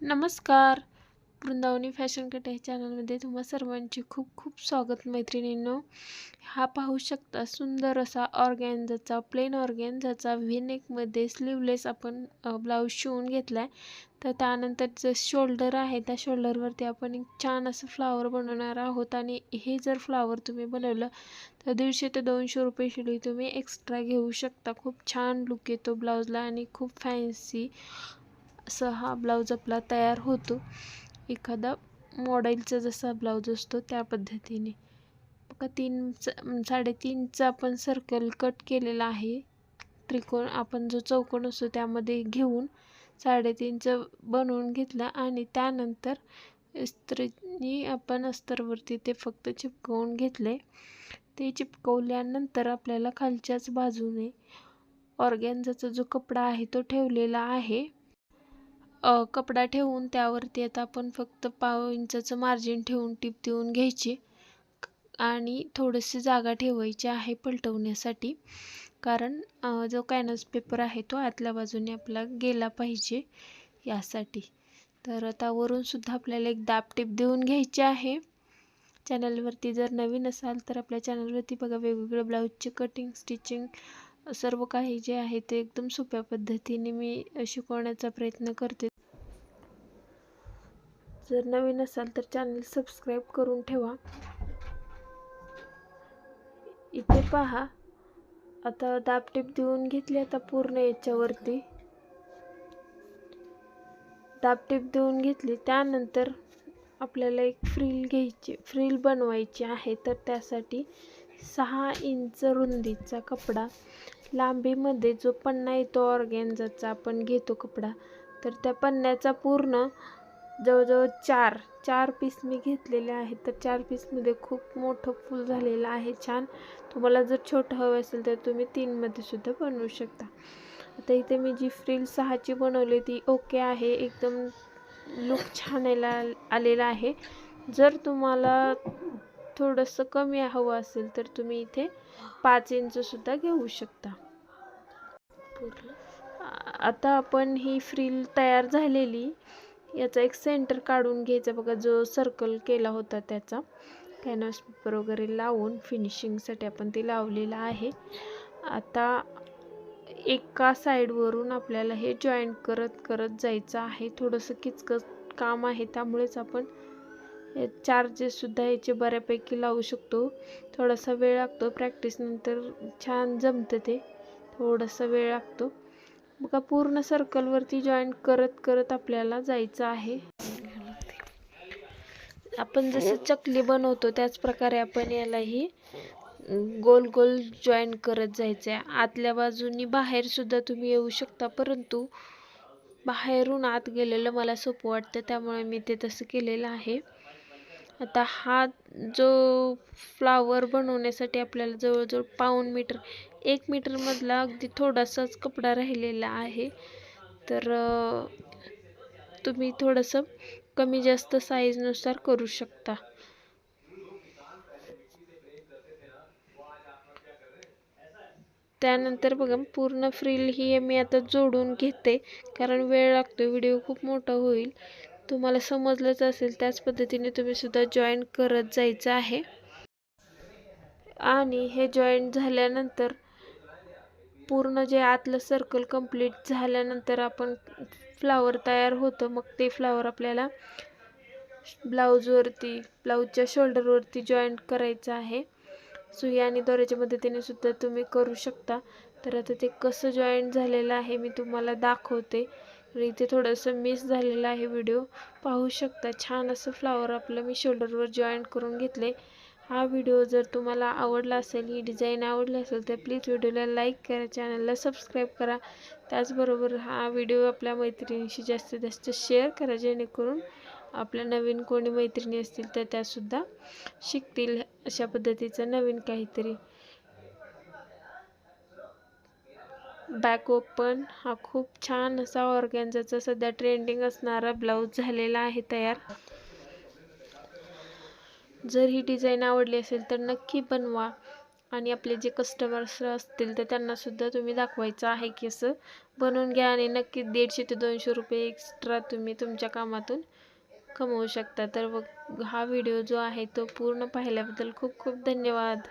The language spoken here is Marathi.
नमस्कार. वृंदावनी फॅशन कट या चॅनलमध्ये तुम्हा सर्वांचे खूप खूप स्वागत मैत्रिणींनो. हा पाहू शकता सुंदर असा ऑर्गॅन्झाचा प्लेन ऑर्गॅन्झाचा व्हिनेकमध्ये स्लीवलेस आपण ब्लाऊज शिवून घेतला आहे तर त्यानंतर जे शोल्डर आहे त्या शोल्डरवरती आपण एक छान असं फ्लावर बनवणार आहोत. आणि हे जर फ्लावर तुम्ही बनवलं तर दीडशे ते दोनशे रुपये शिडी तुम्ही एक्स्ट्रा घेऊ शकता. खूप छान लुक येतो ब्लाऊजला आणि खूप फॅन्सी असं हा ब्लाऊज आपला तयार होतो. एखादा मॉडेलचा जसा ब्लाऊज असतो त्या पद्धतीने. बघा तीन साडेतीनचा आपण सर्कल कट केलेला आहे. त्रिकोण आपण जो चौकोन असतो त्यामध्ये घेऊन साडेतीनचं बनवून घेतला आणि त्यानंतर इस्त्रीनी आपण अस्तरवरती ते फक्त चिपकवून घेतले ते चिपकवल्यानंतर आपल्याला खालच्याच बाजूने ऑर्गॅन्झाचा जो कपडा आहे तो ठेवलेला आहे. कपडा ठेवून त्यावरती आता आपण फक्त पाव इंचाचं मार्जिन ठेवून टीप देऊन घ्यायची. आणि थोडीशी जागा ठेवायची आहे पलटवण्यासाठी. कारण जो कॅनस पेपर आहे तो आतल्या बाजूने आपला गेला पाहिजे यासाठी. तर आता वरूनसुद्धा आपल्याला एक दाब टिप देऊन घ्यायची आहे. चॅनलवरती जर नवीन असाल तर आपल्या चॅनलवरती बघा वेगवेगळ्या ब्लाऊजचे कटिंग स्टिचिंग सर्व काही जे आहे ते एकदम सोप्या पद्धतीने मी शिकवण्याचा प्रयत्न करते. जर नवीन असाल तर चॅनल सबस्क्राईब करून ठेवा. इथे पहा. आता दाबटीप देऊन घेतली आता पूर्ण याच्यावरती. दाबटीप देऊन घेतली. त्यानंतर आपल्याला एक फ्रील घ्यायची फ्रील बनवायची आहे. तर त्यासाठी सहा इंच रुंदीचा कपडा. लांबीमध्ये जो पन्ना येतो ऑर्गॅन्झाचा आपण घेतो कपडा. तर त्या पन्न्याचा पूर्ण जवळजवळ चार चार पीस मी घेतलेले आहेत. तर चार पीसमध्ये खूप मोठं फूल झालेलं आहे छान. तुम्हाला जर छोटं हवं असेल तर तुम्ही तीनमध्ये सुद्धा बनवू शकता. आता इथे मी जी फ्रील सहाची बनवली ती ओके आहे. एकदम लुक छान यायला आलेला आहे. जर तुम्हाला थोडंसं कमी हवं असेल तर तुम्ही इथे पाच इंचसुद्धा घेऊ शकता. आता आपण ही फ्रील तयार झालेली. याचा एक सेंटर काढून घ्यायचा. बघा जो सर्कल केला होता त्याचा. कॅनव्हास पेपर वगैरे लावून फिनिशिंगसाठी आपण ते लावलेलं आहे. आता एका साईडवरून आपल्याला हे जॉईंट करत करत जायचं आहे. थोडंसं किचकट काम आहे त्यामुळेच आपण चार्जेससुद्धा याचे बऱ्यापैकी लावू शकतो. थोडासा वेळ लागतो. प्रॅक्टिसनंतर छान जमतं ते. थोडासा वेळ लागतो. बघा पूर्ण सर्कलवरती जॉईंट करत करत आपल्याला जायचं आहे. आपण जसं चकली बनवतो त्याच प्रकारे आपण यालाही गोल गोल जॉईन करत जायचं आहे आतल्या बाजूनी बाहेरसुद्धा तुम्ही येऊ शकता परंतु बाहेरून आत गेलेलं मला सोपं वाटतं त्यामुळे मी ते तसं केलेलं आहे. आता हा जो फ्लावर बनवण्यासाठी आपल्याला जवळजवळ पाऊन मीटर एक मीटरमधला अगदी थोडासाच कपडा राहिलेला आहे. तर तुम्ही थोडंसं कमी जास्त साईजनुसार करू शकता. त्यानंतर बघा पूर्ण फ्रील ही मी आता जोडून घेते कारण वेळ लागतो व्हिडिओ खूप मोठा होईल. तुम्हाला समजलंच असेल त्याच पद्धतीने तुम्हीसुद्धा जॉईन करत जायचं आहे. आणि हे जॉईंट झाल्यानंतर पूर्ण जे आतलं सर्कल कंप्लीट झाल्यानंतर आपण फ्लावर तयार होतं. मग ते फ्लावर आपल्याला ब्लाऊजवरती ब्लाऊजच्या शोल्डरवरती जॉईंट करायचं आहे. सुई आणि दोऱ्याच्या मदतीने सुद्धा तुम्ही करू शकता. तर आता ते कसं जॉईंट झालेलं आहे मी तुम्हाला दाखवते. इथे थोडंसं मिस झालेलं आहे व्हिडिओ पाहू शकता छान असं फ्लावर आपलं मी शोल्डरवर जॉईंट करून घेतले. हा व्हिडिओ जर तुम्हाला आवडला असेल ही डिझाईन आवडली असेल तर प्लीज व्हिडिओला लाईक करा चॅनलला सबस्क्राईब करा. त्याचबरोबर हा व्हिडिओ आपल्या मैत्रिणीशी जास्तीत जास्त शेअर करा जेणेकरून आपल्या नवीन कोणी मैत्रिणी असतील तर त्यासुद्धा शिकतील अशा पद्धतीचं नवीन काहीतरी. Back open. हा खूप छान असा ऑर्गॅन्झाचा सध्या ट्रेंडिंग असणारा ब्लाऊज झालेला आहे तयार. जर ही डिझाईन आवडली असेल तर नक्की बनवा आणि आपले जे कस्टमर्स असतील तर त्यांनासुद्धा तुम्ही दाखवायचं आहे की असं बनवून घ्या आणि नक्की दीडशे ते दोनशे रुपये एक्स्ट्रा तुम्ही तुमच्या कामातून कमवू शकता. तर हा व्हिडिओ जो आहे तो पूर्ण पाहिल्याबद्दल खूप खूप धन्यवाद.